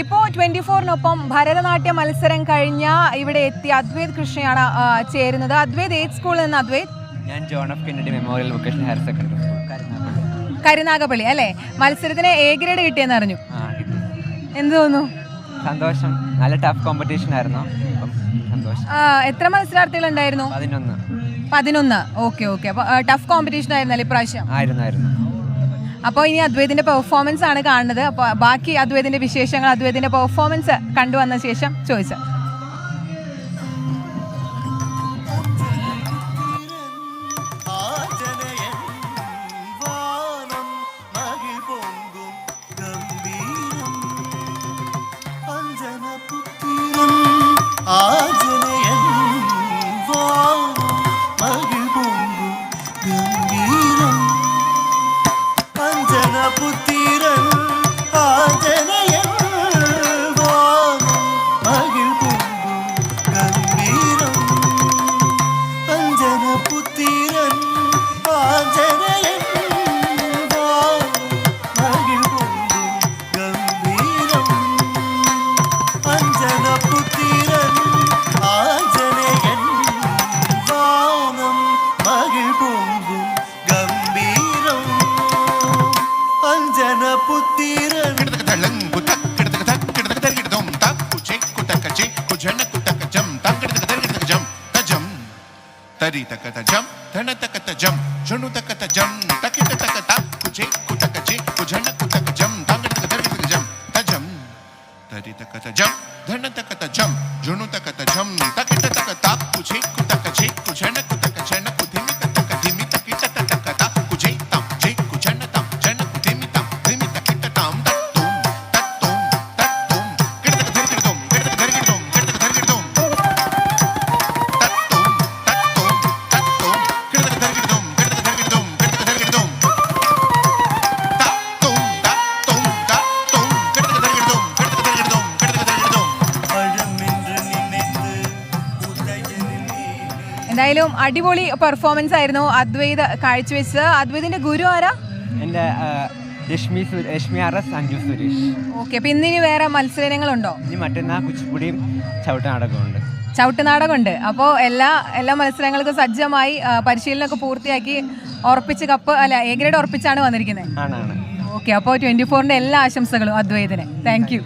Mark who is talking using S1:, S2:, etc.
S1: ഇപ്പോൾ ട്വന്റി ഫോറിനൊപ്പം ഭരതനാട്യ മത്സരം കഴിഞ്ഞ ഇവിടെ എത്തി അദ്വൈത് കൃഷ്ണയാണ് ചേരുന്നത്. അദ്വൈത് ഏത് സ്കൂളിൽ നിന്ന് അദ്വൈത്?
S2: ഞാൻ John of Kennedy memorial vocational higher secondary school Karunagappally.
S1: അല്ലേ? മത്സരത്തിന് എ ഗ്രേഡ് കിട്ടിയെന്ന് അറിഞ്ഞു. എന്ത് തോന്നുന്നു?
S2: സന്തോഷം. നല്ല ടഫ് കോമ്പറ്റീഷൻ ആയിരുന്നു. സന്തോഷം.
S1: എത്ര മത്സരാർത്ഥികൾ ഉണ്ടായിരുന്നു?
S2: പതിനൊന്ന്.
S1: പതിനൊന്ന്. Okay okay. അപ്പോൾ ടഫ് കോമ്പറ്റീഷൻ ആയിരുന്നല്ലേ ഇപ്രാവശ്യം?
S2: ആയിരുന്നു ആയിരുന്നു.
S1: അപ്പോൾ ഇനി അദ്വൈതിന്റെ പെർഫോമൻസ് ആണ് കാണുന്നത്. അപ്പോൾ ബാക്കി അദ്വൈതിന്റെ വിശേഷങ്ങൾ അദ്വൈതിന്റെ പെർഫോമൻസ് കണ്ടുവന്ന ശേഷം
S3: ചോദിച്ചു. മകിൽ പൊങ്കും ഗംഭീരം. അഞ്ജന പുത്തിരൻ ആജനയൻ
S4: ಗಣಪುತ್ತಿರನು ಕಿಡದಕದಳಂಗು ತಕ್ ಕಿಡದಕ ತಕ್ ಕಿಡದಕ ತರ್ಗಿಡ ದೊಂ ತಕ್ ಕುಚೆಕ್ ಕುತಕ ಚೆಕ್ ಕುಜನ ಕುತಕ ಜಂ ತಕ್ ಕಿಡದಕ ತರ್ಗಿಡ ತಕ ಜಂ ತ ಜಂ ತರಿ ತಕ ತ ಜಂ ಧನ ತಕ ತ ಜಂ ಶಣು ತಕ ತ ಜಂ ತಕಿಟ ತಕ ತಕ್ ಕುಚೆಕ್ ಕುತಕ ಚೆಕ್ ಕುಜನ ಕುತಕ ಜಂ ತಕ್ ಕಿಡದಕ ತರ್ಗಿಡ ತಕ ಜಂ ತ ಜಂ ತರಿ ತಕ ತ ಜಂ ಧನ ತಕ ತ ಜಂ ಜಣು
S3: ತಕ ತ ಜಂ ತಕ್
S1: എന്തായാലും അടിപൊളി പെർഫോമൻസ് ആയിരുന്നു അദ്വൈത് കാഴ്ചവെച്ചത്. അദ്വൈതിന്റെ ഗുരു ആരാ?
S2: എന്റെ Reshmi Reshmi R S Anju Suresh.
S1: Okay അപ്പൊ ഇന്നിനി വേറെ മത്സരങ്ങളുണ്ടോ?
S2: ഇനി മറ്റന്നാൾ കുച്ചിപ്പുടിയും ചവിട്ടനാടകമുണ്ട്
S1: ചവിട്ട് നാടകമുണ്ട്. അപ്പോൾ എല്ലാ എല്ലാ മത്സരങ്ങൾക്കും സജ്ജമായി പരിശീലനമൊക്കെ പൂർത്തിയാക്കി ഉറപ്പിച്ച് കപ്പ് അല്ല എ ഗ്രേഡ് ഉറപ്പിച്ചാണ് വന്നിരിക്കുന്നത്. ഓക്കെ അപ്പോൾ ട്വന്റി ഫോറിന്റെ എല്ലാ ആശംസകളും അദ്വൈതിന്. Thank you